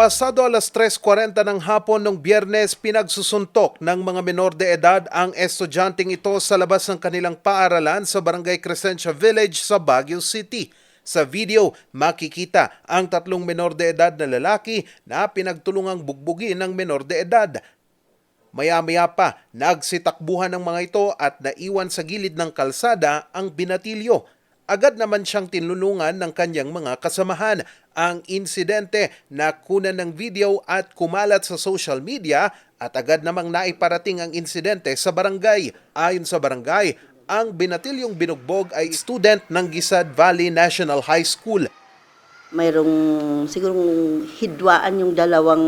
Pasado alas 3.40 ng hapon ng biyernes, pinagsusuntok ng mga menor de edad ang estudyanteng ito sa labas ng kanilang paaralan sa Barangay Crescencia Village sa Baguio City. Sa video, makikita ang tatlong menor de edad na lalaki na pinagtulungang bugbugin ng menor de edad. Maya-maya pa, nagsitakbuhan ng mga ito at naiwan sa gilid ng kalsada ang binatilyo. Agad naman siyang tinulungan ng kanyang mga kasamahan. Ang insidente na kunan ng video at kumalat sa social media at agad namang naiparating ang insidente sa barangay. Ayon sa barangay, ang binatilyong binugbog ay student ng Gisad Valley National High School. mayroong sigurong hidwaan yung dalawang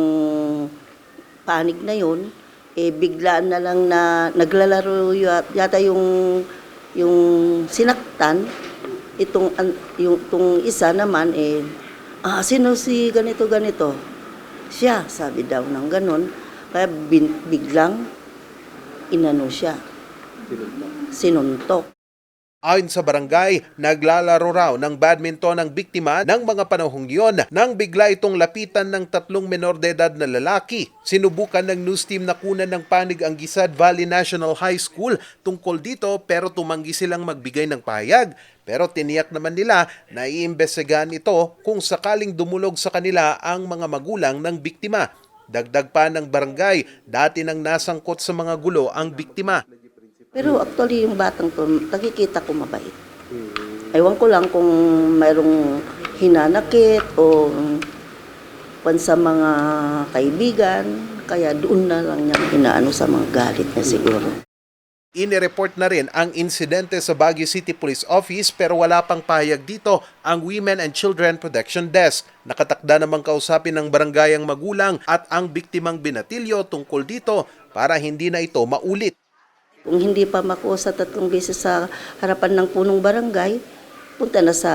panig na yun, eh biglaan na lang na naglalaro ya- yata yung yung sinaktan itong yung itong isa naman eh ah sino si ganito ganito? Siya sabi daw ng ganon kaya bin- biglang inano siya. Sinuntok Ayon sa barangay, naglalaro raw ng badminton ang biktima ng mga panahong iyon nang bigla itong lapitan ng tatlong menor de edad na lalaki. Sinubukan ng news team na kunan ng panig ang Gisad Valley National High School tungkol dito pero tumanggi silang magbigay ng pahayag. Pero tiniyak naman nila na iimbestigahan ito kung sakaling dumulog sa kanila ang mga magulang ng biktima. Dagdag pa ng barangay, dati nang nasangkot sa mga gulo ang biktima. Pero actually, yung batang to, nakikita ko mabait. Ewan ko lang kung mayroong hinanakit o pan sa mga kaibigan. Kaya doon na lang niya inaano sa mga galit niya siguro. Inireport na rin ang insidente sa Baguio City Police Office pero wala pang pahayag dito ang Women and Children Protection Desk. Nakatakda namang kausapin ng barangayang magulang at ang biktimang binatilyo tungkol dito para hindi na ito maulit. Kung hindi pa makuha sa tatlong beses sa harapan ng punong barangay, punta na sa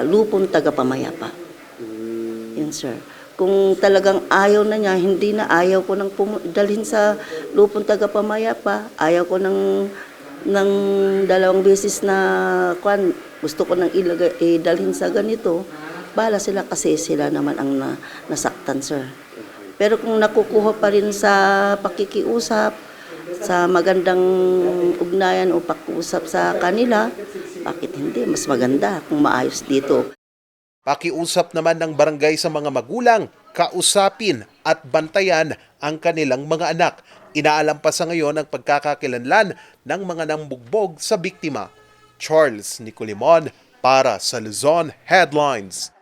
lupon tagapamayapa. Yun, sir. Kung talagang ayaw na niya, hindi na ayaw ko nang dalhin sa lupon tagapamayapa, ayaw ko nang ng dalawang beses na kwan, gusto ko nang ilagay, eh, dalhin sa ganito, bala sila kasi sila naman ang na, nasaktan, sir. Pero kung nakukuha pa rin sa pakikiusap, sa magandang ugnayan o pakiusap sa kanila, bakit hindi? Mas maganda kung maayos dito. Pakiusap naman ng barangay sa mga magulang, kausapin at bantayan ang kanilang mga anak. Inaalam pa sa ngayon ang pagkakakilanlan ng mga nambugbog sa biktima. Charles Nicolimon para sa Luzon Headlines.